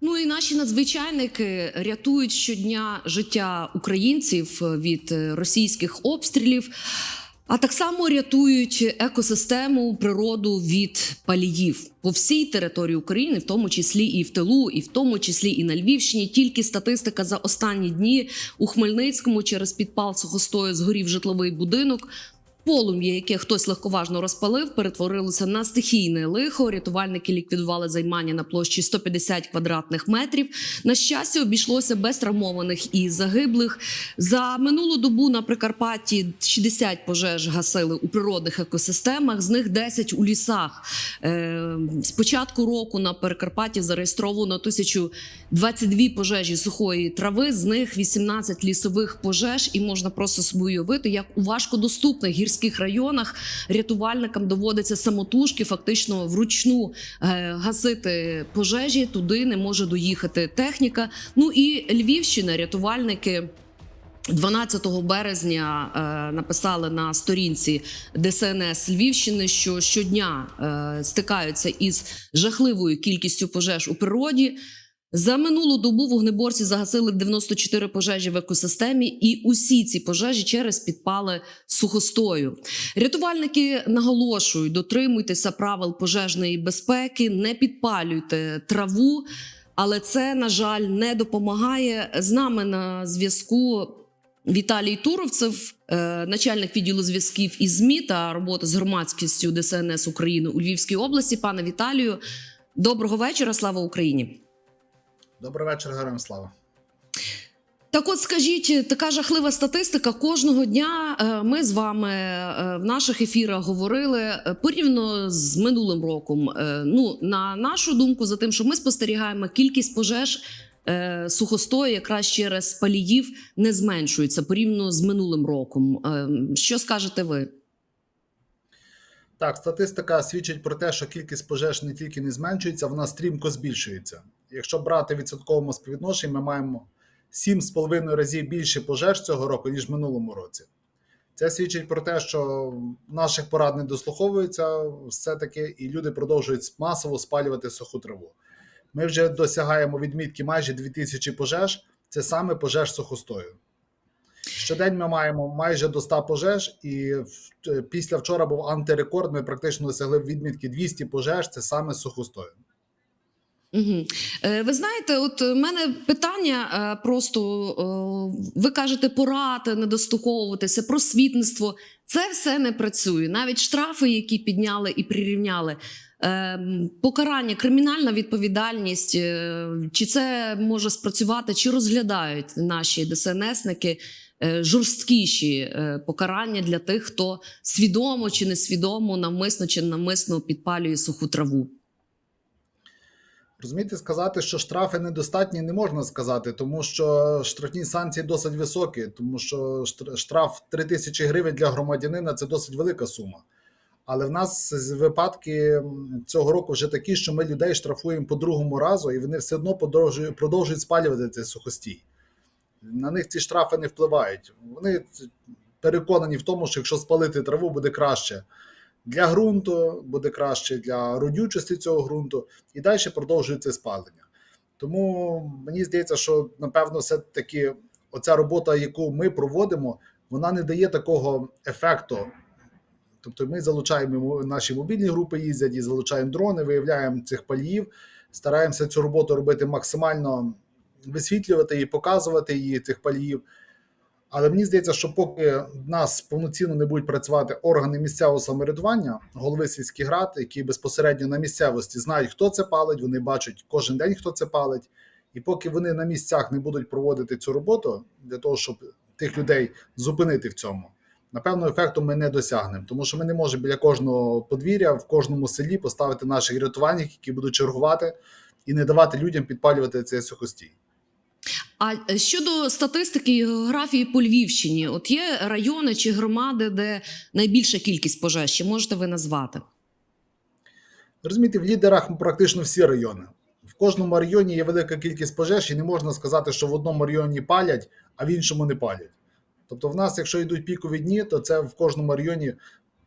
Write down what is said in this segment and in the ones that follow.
Ну і наші надзвичайники рятують щодня життя українців від е, російських обстрілів, а так само рятують екосистему, природу від паліїв по всій території України, в тому числі і в тилу, і в тому числі і на Львівщині. Тільки статистика за останні дні у Хмельницькому через підпал сухостою згорів житловий будинок. Полум'я, яке хтось легковажно розпалив, перетворилося на стихійне лихо. Рятувальники ліквідували займання на площі 150 квадратних метрів. На щастя, обійшлося без травмованих і загиблих. За минулу добу на Прикарпатті 60 пожеж гасили у природних екосистемах, з них 10 у лісах. Е, З початку року на Прикарпатті зареєстровано 1022 пожежі сухої трави, з них 18 лісових пожеж, і можна просто собі уявити, як у важкодоступних гірських районах рятувальникам доводиться самотужки, фактично вручну е, гасити пожежі. Туди не може доїхати техніка. Ну і Львівщина, рятувальники. 12 березня е, написали на сторінці ДСНС Львівщини, що щодня е, стикаються із жахливою кількістю пожеж у природі. За минулу добу вогнеборці загасили 94 пожежі в екосистемі, і усі ці пожежі через підпали сухостою. Рятувальники наголошують: дотримуйтеся правил пожежної безпеки, не підпалюйте траву. Але це, на жаль, не допомагає. З нами на зв'язку Віталій Туровцев, е, начальник відділу зв'язків із ЗМІ та роботи з громадськістю ДСНС України у Львівській області. Пане Віталію, доброго вечора. Слава Україні! Добрий вечір, героям слава. Так, от скажіть, така жахлива статистика. Кожного дня е, ми з вами е, в наших ефірах говорили е, порівняно з минулим роком. Ну, на нашу думку, за тим, що ми спостерігаємо, кількість пожеж сухостою якраз через паліїв не зменшується порівняно з минулим роком. Що скажете ви? Так, статистика свідчить про те, що кількість пожеж не тільки не зменшується, вона стрімко збільшується. Якщо брати відсотковому співвідношенні, ми маємо 7,5 разів більше пожеж цього року, ніж в минулому році. Це свідчить про те, що наших порад не дослуховуються все-таки, і люди продовжують масово спалювати суху траву. Ми вже досягаємо відмітки майже 2000 пожеж, це саме пожеж сухостою. Щодень ми маємо майже до 100 пожеж, і е, після вчора був антирекорд. Ми практично досягли відмітки 200 пожеж. Це саме сухостою. Угу. Ви знаєте, от у мене питання е, просто е, ви кажете, порати, не достуковуватися, просвітництво. Це все не працює. Навіть штрафи, які підняли і прирівняли. Покарання, кримінальна відповідальність, чи це може спрацювати, чи розглядають наші ДСНСники жорсткіші покарання для тих, хто свідомо чи несвідомо, навмисно чи навмисно підпалює суху траву. Розумієте, сказати, що штрафи недостатні, не можна сказати, тому що штрафні санкції досить високі, тому що штраф 3 тисячі гривень для громадянина це досить велика сума. Але в нас випадки цього року вже такі, що ми людей штрафуємо по другому разу, і вони все одно продовжують, продовжують спалювати цей сухостій. На них ці штрафи не впливають. Вони переконані в тому, що якщо спалити траву, буде краще для ґрунту, буде краще для родючості цього ґрунту, і далі продовжується спалення. Тому мені здається, що напевно, все-таки оця робота, яку ми проводимо, вона не дає такого ефекту. Тобто ми залучаємо наші мобільні групи, їздять і залучаємо дрони, виявляємо цих паліїв, стараємося цю роботу робити максимально висвітлювати і показувати її цих паліїв. Але мені здається, що поки нас повноцінно не будуть працювати органи місцевого самоврядування, голови сільських рад, які безпосередньо на місцевості знають, хто це палить, вони бачать кожен день, хто це палить. І поки вони на місцях не будуть проводити цю роботу для того, щоб тих людей зупинити в цьому, напевно, ефекту ми не досягнемо, тому що ми не можемо біля кожного подвір'я в кожному селі поставити наших рятувальників, які будуть чергувати і не давати людям підпалювати цей сухостій. А е, щодо статистики і географії по Львівщині, от є райони чи громади, де найбільша кількість пожеж, чи можете ви назвати? Розумієте, в лідерах практично всі райони. В кожному районі є велика кількість пожеж, і не можна сказати, що в одному районі палять, а в іншому не палять. Тобто, в нас, якщо йдуть пікові дні, то це в кожному районі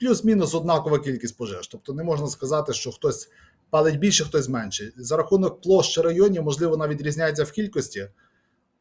плюс-мінус однакова кількість пожеж. Тобто не можна сказати, що хтось палить більше, хтось менше. За рахунок площі районів, можливо, навіть відрізняється в кількості,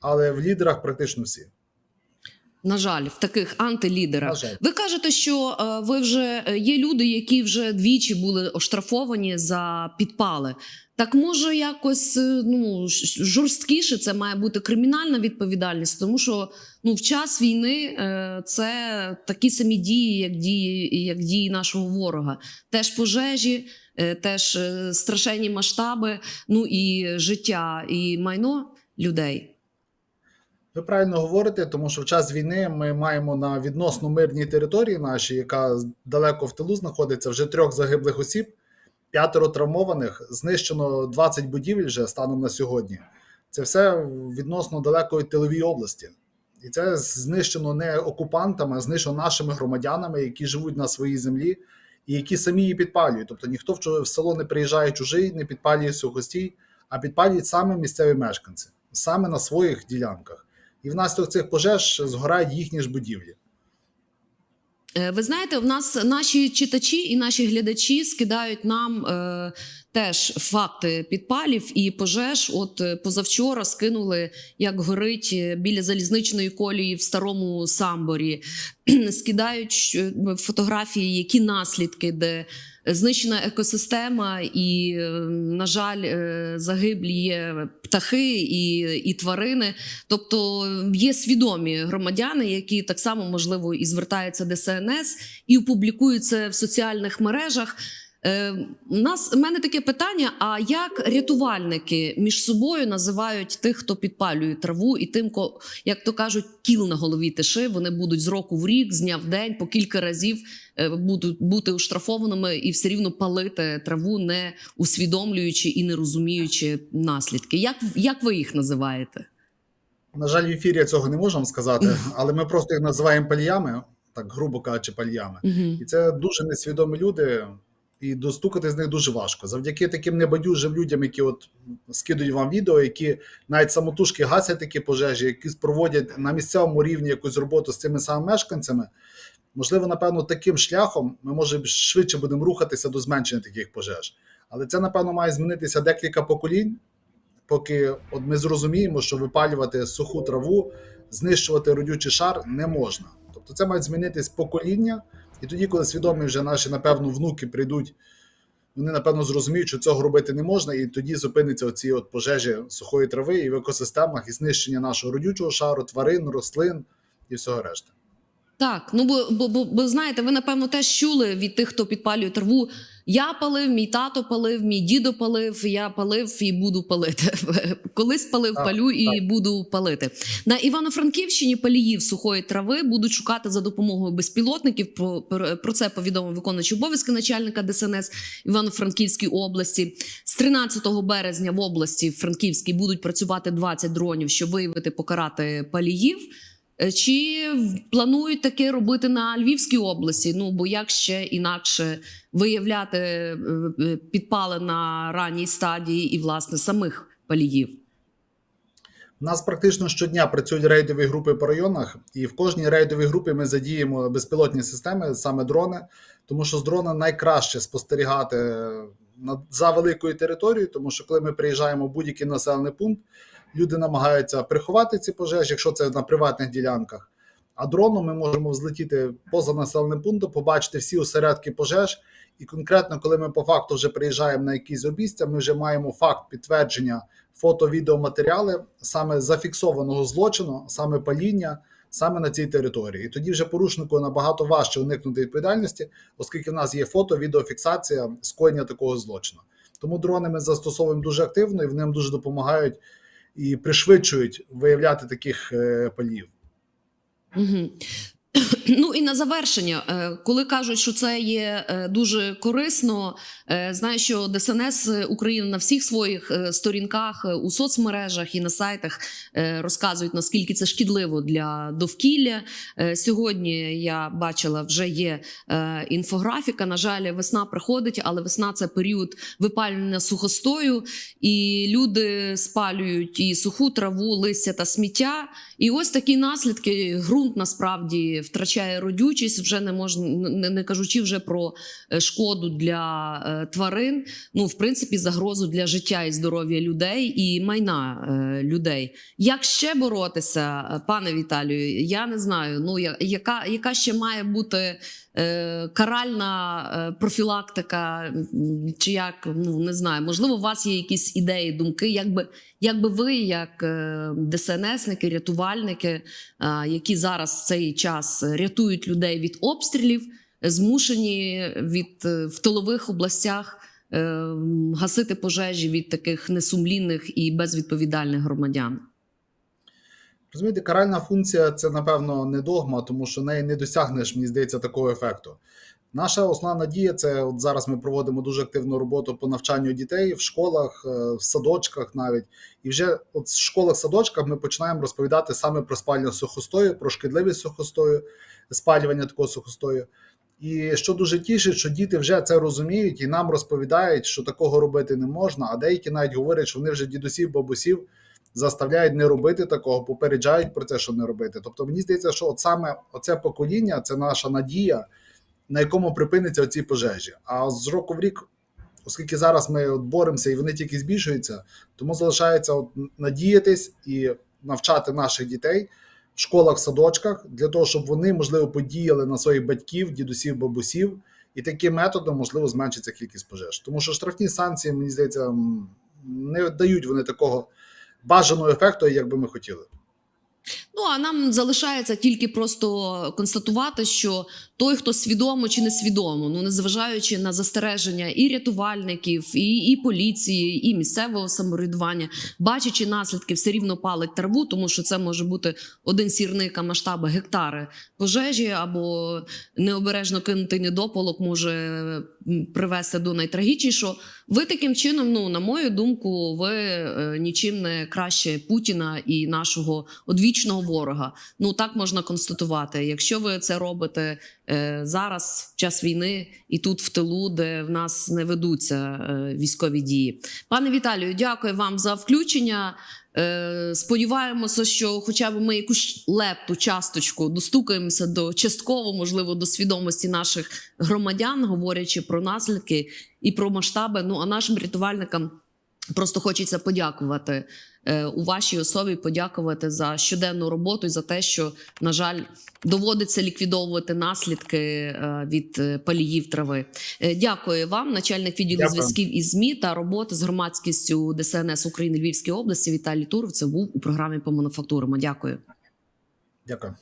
але в лідерах практично всі. На жаль, в таких антилідерах. Ви кажете, що е, ви вже е, є люди, які вже двічі були оштрафовані за підпали. Так може якось е, ну жорсткіше це має бути кримінальна відповідальність, тому що ну в час війни це такі самі дії, як дії, як дії нашого ворога. Теж пожежі, теж страшенні масштаби, ну і життя, і майно людей. Ви правильно говорите, тому що в час війни ми маємо на відносно мирній території нашій, яка далеко в тилу знаходиться, вже трьох загиблих осіб, п'ятеро травмованих, знищено 20 будівель вже станом на сьогодні. Це все відносно далекої тиловій області. І це знищено не окупантами, а знищено нашими громадянами, які живуть на своїй землі і які самі її підпалюють. Тобто ніхто в село не приїжджає чужий, не підпалює сухостій, а підпалюють саме місцеві мешканці, саме на своїх ділянках. І внаслідок цих пожеж згорають їхні ж будівлі. Е, Ви знаєте, в нас наші читачі і наші глядачі скидають нам е, теж факти підпалів і пожеж. От е, позавчора скинули, як горить е, біля залізничної колії в старому самборі. Скидають фотографії, які наслідки, де знищена екосистема, і, е, на жаль, е, загиблі є птахи і, і тварини. Тобто є свідомі громадяни, які так само можливо і звертаються до СНС і публікують це в соціальних мережах. Е, у нас у мене таке питання: а як рятувальники між собою називають тих, хто підпалює траву, і тим, ко, як то кажуть, кіл на голові тиши, вони будуть з року в рік, з дня в день, по кілька разів е, будуть бути оштрафованими і все рівно палити траву, не усвідомлюючи і не розуміючи наслідки. Як, як ви їх називаєте? На жаль, в ефірі я цього не можу вам сказати, але ми просто їх називаємо пальями, так грубо кажучи, пальями. І це дуже несвідомі люди, і достукати з них дуже важко. Завдяки таким небайдужим людям, які от скидують вам відео, які навіть самотужки гасять такі пожежі, які проводять на місцевому рівні якусь роботу з цими самими мешканцями. Можливо, напевно, таким шляхом ми може швидше будемо рухатися до зменшення таких пожеж. Але це, напевно, має змінитися декілька поколінь, поки от ми зрозуміємо, що випалювати суху траву, знищувати родючий шар не можна. Тобто це має змінитись покоління, і тоді, коли свідомі вже наші, напевно, внуки прийдуть, вони напевно зрозуміють, що цього робити не можна, і тоді зупиниться оці от пожежі сухої трави і в екосистемах, і знищення нашого родючого шару, тварин, рослин і всього решти. Так, ну бо, бо, бо, бо знаєте, ви напевно теж чули від тих, хто підпалює траву. Я палив, мій тато палив, мій дідо палив, я палив і буду палити. Колись палив, Так, палю і так. буду палити. На Івано-Франківщині паліїв сухої трави будуть шукати за допомогою безпілотників. Про, про, про це повідомив виконуючий обов'язки начальника ДСНС Івано-Франківській області. З 13 березня в області Франківській будуть працювати 20 дронів, щоб виявити покарати паліїв. Е, Чи планують таке робити на Львівській області? Ну бо як ще інакше виявляти е, е, підпали на ранній стадії і власне самих паліїв? У нас практично щодня працюють рейдові групи по районах, і в кожній рейдовій групі ми задіємо безпілотні системи, саме дрони, тому що з дрона найкраще спостерігати за великою територією, тому що коли ми приїжджаємо в будь-який населений пункт, люди намагаються приховати ці пожежі, якщо це на приватних ділянках. А дроном ми можемо взлетіти поза населеним пунктом, побачити всі осередки пожеж. І конкретно, коли ми по факту вже приїжджаємо на якісь обійстя, ми вже маємо факт підтвердження фото, відеоматеріали саме зафіксованого злочину, саме паління, саме на цій території. І тоді вже порушнику набагато важче уникнути відповідальності, оскільки в нас є фото, відеофіксація скоєння такого злочину. Тому дрони ми застосовуємо дуже активно і вони нам дуже допомагають і пришвидшують виявляти таких е, палів. Угу. Ну і на завершення, е, коли кажуть, що це є е, дуже корисно, е, знаю, що ДСНС України на всіх своїх сторінках у соцмережах і на сайтах розказують наскільки це шкідливо для довкілля. Сьогодні я бачила, вже є інфографіка. На жаль, весна приходить, але весна це період випалювання сухостою, і люди спалюють і суху траву, листя та сміття. І ось такі наслідки. Ґрунт насправді втрачає родючість, вже не можна не, не кажучи вже про е, шкоду для е, тварин. Ну, в принципі, загрозу для життя і здоров'я людей і майна е, людей. Як ще боротися, пане Віталію? Я не знаю. Ну яка, яка ще має бути каральна профілактика, чи як ну не знаю, можливо, у вас є якісь ідеї, думки, як би, як би ви, як ДСНСники, рятувальники, які зараз в цей час рятують людей від обстрілів, змушені від е, в тилових областях е, гасити пожежі від таких несумлінних і безвідповідальних громадян. Розумієте, каральна функція це, напевно, не догма, тому що неї не досягнеш, мені здається, такого ефекту. Наша основна надія це от зараз ми проводимо дуже активну роботу по навчанню дітей в школах, е, в садочках навіть. І вже от в школах, садочках ми починаємо розповідати саме про спалення сухостою, про шкідливість сухостою, спалювання такого сухостою. І що дуже тішить, що діти вже це розуміють і нам розповідають, що такого робити не можна. А деякі навіть говорять, що вони вже дідусів, бабусів заставляють не робити такого, попереджають про це, що не робити. Тобто, мені здається, що от саме оце покоління це наша надія, на якому припиниться оці пожежі. А з року в рік, оскільки зараз ми от боремося і вони тільки збільшуються, тому залишається от надіятись і навчати наших дітей в школах, садочках для того, щоб вони можливо подіяли на своїх батьків, дідусів, бабусів. І таким методом можливо зменшиться кількість пожеж. Тому що штрафні санкції, мені здається, не дають вони такого бажаного ефекту, як би ми хотіли. Ну а нам залишається тільки просто констатувати, що той, хто свідомо чи несвідомо, ну незважаючи на застереження і рятувальників, і, і поліції, і місцевого самоврядування, бачачи наслідки, все рівно палить траву, тому що це може бути один сірник, а масштаби гектари пожежі, або необережно кинутий недопалок може привести до найтрагічнішого. Ви таким чином, ну на мою думку, ви е, нічим не краще Путіна і нашого одвічного ворога. Ну так можна констатувати. Якщо ви це робите е, зараз, в час війни, і тут в тилу, де в нас не ведуться е, військові дії. Пане Віталію, дякую вам за включення. Е, Сподіваємося, що хоча б ми якусь лепту часточку достукаємося до частково, можливо, до свідомості наших громадян, говорячи про наслідки і про масштаби. Ну а нашим рятувальникам просто хочеться подякувати е, у вашій особі, подякувати за щоденну роботу і за те, що на жаль доводиться ліквідовувати наслідки е, від е, паліїв трави. Е, Дякую вам, начальник відділу Дякую. зв'язків із ЗМІ та роботи з громадськістю ДСНС України Львівської області Віталій Туров. Це був у програмі по мануфактурам. Дякую. Дякую.